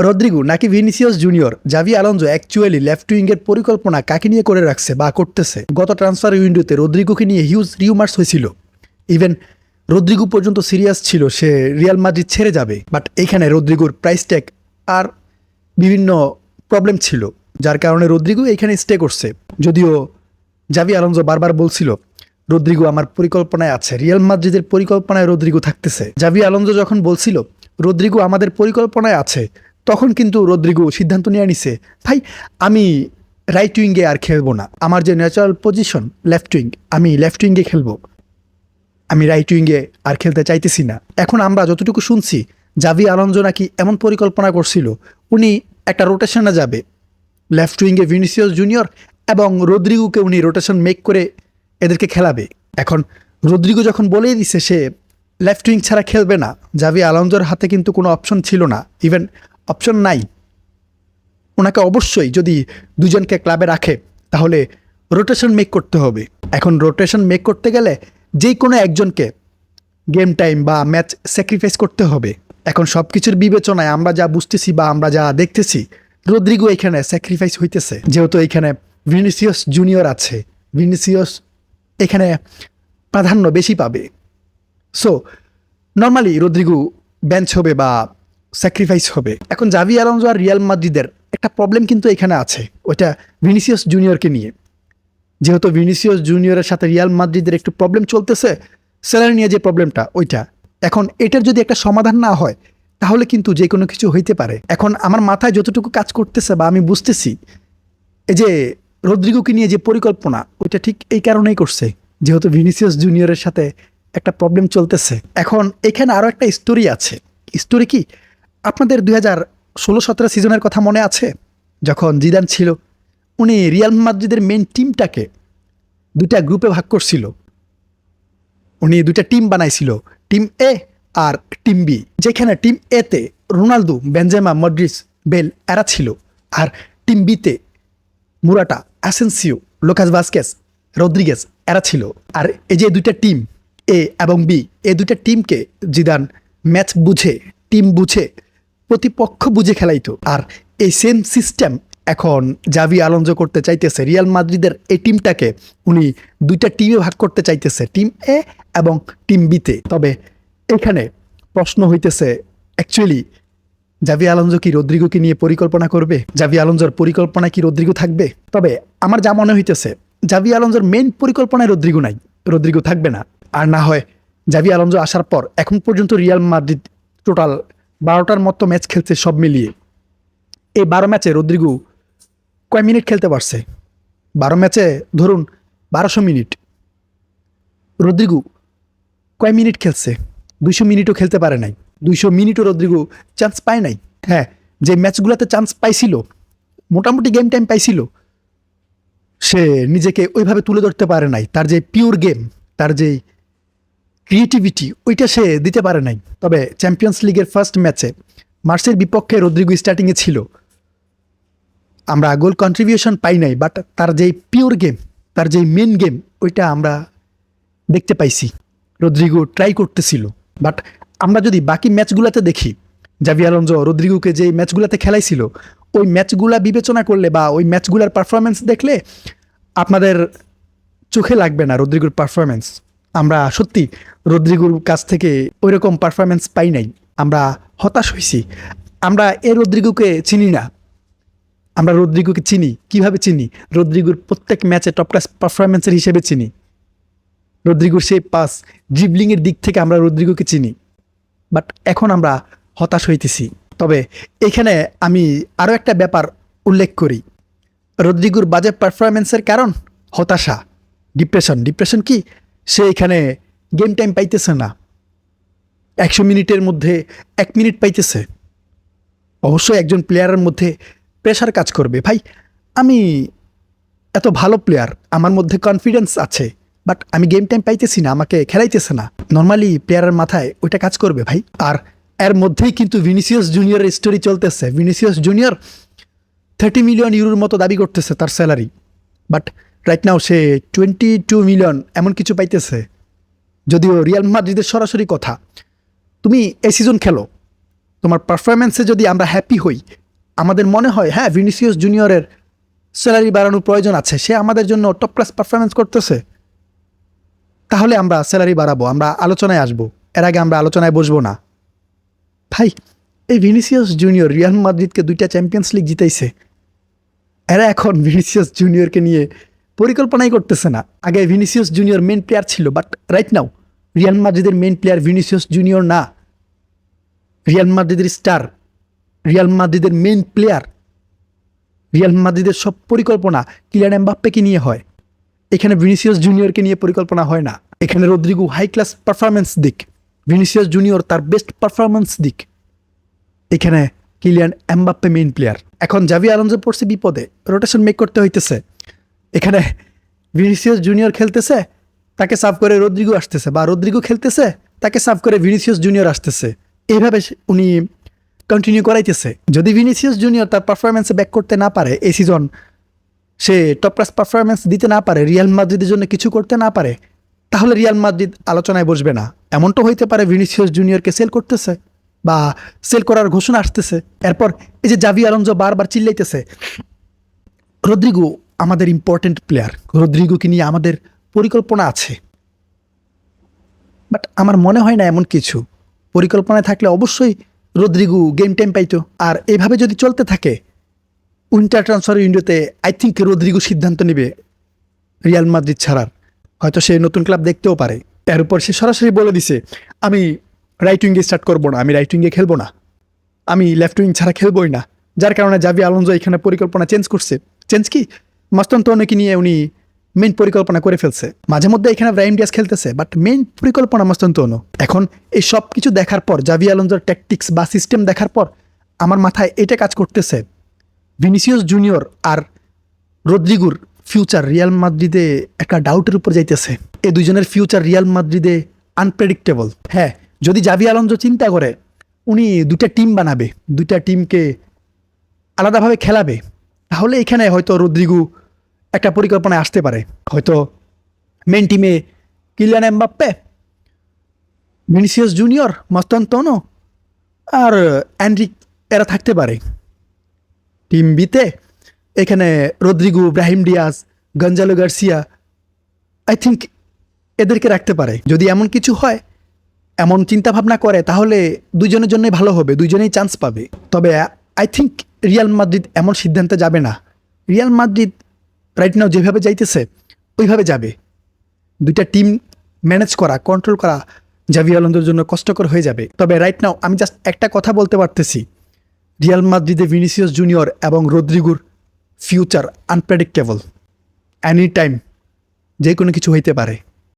Rodrygo নাকি Vinicius Junior? জাভি Alonso actually left উইংয়ের পরিকল্পনা কাকে নিয়ে করে রাখছে বা করতেছে? গত ট্রান্সফার উইন্ডোতে রদ্রিগুকে নিয়ে হিউজ রিউমার্স হয়েছিল। ইভেন রদ্রিগু পর্যন্ত সিরিয়াস ছিল, সে রিয়াল মাদ্রিদ ছেড়ে যাবে। বাট এখানে রদ্রিগুর প্রাইস ট্যাগ আর বিভিন্ন প্রবলেম ছিল, যার কারণে রদ্রিগু এখানে স্টে করছে। যদিও জাভি আলonso বারবার বলছিল, রদ্রিগু আমার পরিকল্পনায় আছে, রিয়াল মাদ্রিদের পরিকল্পনায় রদ্রিগু থাকতেছে। জাভি আলonso যখন বলছিল, রদ্রিগু আমাদের পরিকল্পনায় আছে তখন কিন্তু রদ্রিগু সিদ্ধান্ত নিয়ে নিছে, ভাই, আমি রাইট উইঙ্গে আর খেলব না। আমার যে ন্যাচারাল পজিশন লেফট উইং আমি লেফট উইঙ্গে খেলব। আমি রাইট উইঙ্গে আর খেলতে চাইতেছি না। এখন আমরা যতটুকু শুনছি, জাভি আলonso নাকি এমন পরিকল্পনা করছিল, উনি একটা রোটেশনে যাবে। লেফট উইঙ্গে ভিনিসিয়াস জুনিয়র এবং রদ্রিগুকে উনি রোটেশন মেক করে এদেরকে খেলাবে। এখন রদ্রিগো যখন বলেই দিছে সে লেফট উইং ছাড়া খেলবে না, জাভি আলonsoর হাতে কিন্তু কোনো অপশন ছিল না। ইভেন অপশন নাই। ওনাকে অবশ্যই যদি দুজনকে ক্লাবে রাখে, তাহলে রোটেশন মেক করতে হবে। এখন রোটেশন মেক করতে গেলে যে কোনো একজনকে গেম টাইম বা ম্যাচ স্যাক্রিফাইস করতে হবে। এখন সব কিছুর বিবেচনায় আমরা যা বুঝতেছি বা আমরা যা দেখতেছি, রদ্রিগো এখানে স্যাক্রিফাইস হইতেছে। যেহেতু এখানে ভিনিসিয়াস জুনিয়র আছে। ভিনিসিয়াস এখানে প্রাধান্য বেশি পাবে। সো নর্মালি রদ্রিগু বেঞ্চ হবে বা স্যাক্রিফাইস হবে। এখন জাভি আলonso আর রিয়াল মাদ্রিদের একটা প্রবলেম কিন্তু এখানে আছে। ওইটা ভিনিসিয়াস জুনিয়রকে নিয়ে। যেহেতু ভিনিসিয়াস জুনিয়রের সাথে রিয়াল মাদ্রিদের একটু প্রবলেম চলতেছে স্যালারি নিয়ে যে প্রবলেমটা ওইটা। এখন এটার যদি একটা সমাধান না হয়, তাহলে কিন্তু যে কোনো কিছু হইতে পারে। এখন আমার মাথায় যতটুকু কাজ করতেছে বা আমি বুঝতেছি, এই যে রদ্রিগোকে নিয়ে যে পরিকল্পনা, ওইটা ঠিক এই কারণেই করছে। যেহেতু ভিনিসিয়াস জুনিয়রের সাথে একটা প্রবলেম চলতেছে। এখন এখানে আরও একটা স্টোরি আছে। স্টোরি কি? আপনাদের দুই হাজার ষোলো সতেরো সিজনের কথা মনে আছে? যখন জিদান ছিল, উনি রিয়াল মাদ্রিদের মেন টিমটাকে দুইটা গ্রুপে ভাগ করছিল। উনি দুইটা টিম বানাইছিল টিম এ আর টিম বি যেখানে টিম এতে রোনালদো বেঞ্জেমা মডরিস বেল এরা ছিল আর টিম বিতে Morata, Asensio, Lucas Vazquez Rodriguez এরা ছিল। আর এই যে দুইটা টিম এ এবং বি এই দুইটা টিমকে জিদান ম্যাচ বুঝে টিম বুঝে প্রতিপক্ষ বুঝে খেলাইতো। আর এই সেম সিস্টেম এখন জাভি আলonso করতে চাইতেছে। রিয়াল মাদ্রিদের এই টিমটাকে উনি দুইটা টিমে ভাগ করতে চাইতেছে টিম এ এবং টিম বিতে তবে এখানে প্রশ্ন হইতেছে অ্যাকচুয়ালি জাভি আলonso কি রদ্রিগোকে নিয়ে পরিকল্পনা করবে? জাভি আলonsoর পরিকল্পনা কি রদ্রিগো থাকবে? তবে আমার যা মনে হইতেছে, জাভি আলonsoর মেইন পরিকল্পনায় রদ্রিগো নাই। রদ্রিগো থাকবে না। আর না হয় জাভি আলonso আসার পর এখন পর্যন্ত রিয়াল মাদ্রিদ টোটাল বারোটার মতো ম্যাচ খেলছে সব মিলিয়ে। এই বারো ম্যাচে রদ্রিগো কয় মিনিট খেলতে পারছে? বারো ম্যাচে ধরুন বারোশো মিনিট। রদ্রিগো কয় মিনিট খেলছে? দুইশো মিনিটও খেলতে পারে নাই। দুইশো মিনিটও রদ্রিগো চান্স পায় নাই। হ্যাঁ যে ম্যাচগুলোতে চান্স পাইছিল, মোটামুটি গেম টাইম পাইছিল, সে নিজেকে ওইভাবে তুলে ধরতে পারে নাই। তার যে পিওর গেম তার যে ক্রিয়েটিভিটি ওইটা সে দিতে পারে নাই। তবে চ্যাম্পিয়ন্স লিগের ফার্স্ট ম্যাচে মার্সের বিপক্ষে রদ্রিগো স্টার্টিংয়ে ছিল। আমরা গোল কন্ট্রিবিউশন পাই নাই বাট তার যেই পিওর গেম তার যেই মেন গেম ওইটা আমরা দেখতে পাইছি। রদ্রিগো ট্রাই করতেছিল। বাট আমরা যদি বাকি ম্যাচগুলোতে দেখি জাভি আলonso রদ্রিগোকে যে ম্যাচগুলোতে খেলাইছিল, ওই ম্যাচগুলা বিবেচনা করলে বা ওই ম্যাচগুলার পারফরমেন্স দেখলে আপনাদের চোখে লাগবে না রদ্রিগোর পারফরমেন্স আমরা সত্যি রদ্রিগোর কাছ থেকে ওই রকম পারফরমেন্স পাই নাই। আমরা হতাশ হয়েছি আমরা এ রদ্রিগোকে চিনি না। আমরা রদ্রিগোকে চিনি। কীভাবে চিনি? রদ্রিগোর প্রত্যেক ম্যাচে টপ ক্লাস পারফরমেন্সের হিসেবে চিনি। রদ্রিগোর সেই পাস ড্রিবলিংয়ের দিক থেকে আমরা রদ্রিগোকে চিনি। বাট এখন আমরা হতাশ হইতেছি। তবে এখানে আমি আরও একটা ব্যাপার উল্লেখ করি। রদ্রিগোর বাজে পারফরমেন্সের কারণ হতাশা ডিপ্রেশন ডিপ্রেশন কি? সে এখানে গেম টাইম পাইতেছে না। একশো মিনিটের মধ্যে এক মিনিট পাইতেছে। অবশ্যই একজন প্লেয়ারের মধ্যে প্রেশার কাজ করবে। ভাই, আমি এত ভালো প্লেয়ার আমার মধ্যে কনফিডেন্স আছে বাট আমি গেম টাইম পাইতেছি না, আমাকে খেলাইতেছে না। নর্মালি প্লেয়ারের মাথায় ওইটা কাজ করবে ভাই। আর এর মধ্যেই কিন্তু ভিনিসিয়াস জুনিয়রের স্টোরি চলতেছে। ভিনিসিয়াস জুনিয়র থার্টি মিলিয়ন ইউরোর মতো দাবি করতেছে তার স্যালারি বাট রাইট নাও সে টোয়েন্টি টু মিলিয়ন এমন কিছু পাইতেছে। যদিও রিয়াল মাদ্রিদের সরাসরি কথা। তুমি এই সিজন খেলো। তোমার পারফরমেন্সে যদি আমরা হ্যাপি হই, আমাদের মনে হয় হ্যাঁ ভিনিসিয়াস জুনিয়রের স্যালারি বাড়ানোর প্রয়োজন আছে। সে আমাদের জন্য টপ ক্লাস পারফরমেন্স করতেছে। তাহলে আমরা স্যালারি বাড়াবো, আমরা আলোচনায় আসব। এর আগে আমরা আলোচনায় বসবো না। ভাই, এই ভিনিসিয়াস জুনিয়র রিয়াল মাদ্রিদকে দুইটা চ্যাম্পিয়ন্স লিগ জিতাইছে। এরা এখন ভিনিসিয়াস জুনিয়রকে নিয়ে পরিকল্পনাই করতেছে না। আগে ভিনিসিয়াস জুনিয়র মেন প্লেয়ার ছিল বাট রাইট নাও রিয়াল মাদ্রিদের মেন প্লেয়ার ভিনিসিয়াস জুনিয়র না। রিয়াল মাদ্রিদের স্টার রিয়াল মাদ্রিদের মেন প্লেয়ার রিয়াল মাদ্রিদের সব পরিকল্পনা কিলিয়ান এমবাপ্পেকে নিয়ে হয়। এখানে ভিনিসিয়াস জুনিয়রকে নিয়ে পরিকল্পনা হয় না। এখানে রদ্রিগো হাই ক্লাস পারফরমেন্স দিক। ভিনিসিয়াস জুনিয়র তার বেস্ট পারফরমেন্স দিক। এখানে কিলিয়ান এমবাপ্পে মেইন প্লেয়ার এখন জাভি আলonso পড়ছে বিপদে। রোটেশন মেক করতে হইতেছে। এখানে ভিনিসিয়াস জুনিয়র খেলতেছে, তাকে সাফ করে রদ্রিগো আসতেছে, বা রদ্রিগো খেলতেছে, তাকে সাফ করে ভিনিসিয়াস জুনিয়র আসতেছে। এইভাবে উনি কন্টিনিউ করাইতেছে। যদি ভিনিসিয়াস জুনিয়র তার পারফরমেন্সে ব্যাক করতে না পারে, এই সিজন সে টপ ক্লাস পারফরমেন্স দিতে না পারে রিয়াল মাদ্রিদের জন্য কিছু করতে না পারে, তাহলে রিয়াল মাদ্রিদ আলোচনায় বসবে না। এমনটা হইতে পারে ভিনিসিয়াস জুনিয়রকে সেল করতেছে, বা সেল করার ঘোষণা আসতেছে। এরপর এই যে জাভি আলonso বারবার চিল্লাইতেছে, রদ্রিগো আমাদের ইম্পর্টেন্ট প্লেয়ার রদ্রিগোকে নিয়ে আমাদের পরিকল্পনা আছে। বাট আমার মনে হয় না এমন কিছু। পরিকল্পনায় থাকলে অবশ্যই রদ্রিগো গেম টাইম পাইতো। আর এভাবে যদি চলতে থাকে উইন্টার ট্রান্সফার উইন্ডোতে আই থিঙ্ক রদ্রিগো সিদ্ধান্ত নেবে রিয়াল মাদ্রিদ ছাড়ার। হয়তো সে নতুন ক্লাব দেখতেও পারে। এর উপর সে সরাসরি বলে দিছে, আমি রাইট স্টার্ট করব না, আমি রাইট খেলব না। আমি লেফট উইং ছাড়া খেলবই না। যার কারণে জাভি আলonso এখানে পরিকল্পনা চেঞ্জ করছে। চেঞ্জ কি? মাস্তান তোয়ানোকে নিয়ে উনি মেন পরিকল্পনা করে ফেলছে। মাঝে মধ্যে এখানে ব্রাহিম ডিয়াস খেলতেছে বাট মেন পরিকল্পনা মাস্তান তোয়ানো এখন এই সব কিছু দেখার পর, জাভি আলonsoর ট্যাকটিক্স বা সিস্টেম দেখার পর, আমার মাথায় এটা কাজ করতেছে। ভিনিসিয়াস জুনিয়র আর রদ্রিগুর ফিউচার রিয়াল মাদ্রিদে একটা ডাউটের উপর যাইতেছে। এ দুজনের ফিউচার রিয়াল মাদ্রিদে আনপ্রেডিক্টেবল হ্যাঁ যদি জাভি আলonso চিন্তা করে, উনি দুটা টিম বানাবে, দুইটা টিমকে আলাদাভাবে খেলাবে, তাহলে এখানে হয়তো রদ্রিগু একটা পরিকল্পনায় আসতে পারে। হয়তো মেন টিমে কিলিয়ান এমবাপ্পে, ভিনিসিয়াস জুনিয়র মস্তান তনো আর অ্যান্ড্রিক এরা থাকতে পারে। টিম বিতে এখানে Rodrygo Brahim Diaz Gonzalo Garcia I think এদেরকে রাখতে পারে। যদি এমন কিছু হয়, এমন চিন্তা ভাবনা করে, তাহলে দুজনের জন্যই ভালো হবে দুজনেই চান্স পাবে। তবে আই থিঙ্ক রিয়াল মাদ্রিদ এমন সিদ্ধান্তে যাবে না। রিয়াল মাদ্রিদ রাইট নাও যেভাবে যাইতেছে, ওইভাবে যাবে। দুইটা টিম ম্যানেজ করা কন্ট্রোল করা জাভি আলন্দোর জন্য কষ্টকর হয়ে যাবে। তবে রাইট নাও আমি জাস্ট একটা কথা বলতে পারতেছি রিয়াল মাদ্রিদে ভিনিসিয়াস জুনিয়র এবং রদ্রিগুর ফিউচার আনপ্রেডিক্টেবল এনি টাইম যে কোনো কিছু হইতে পারে।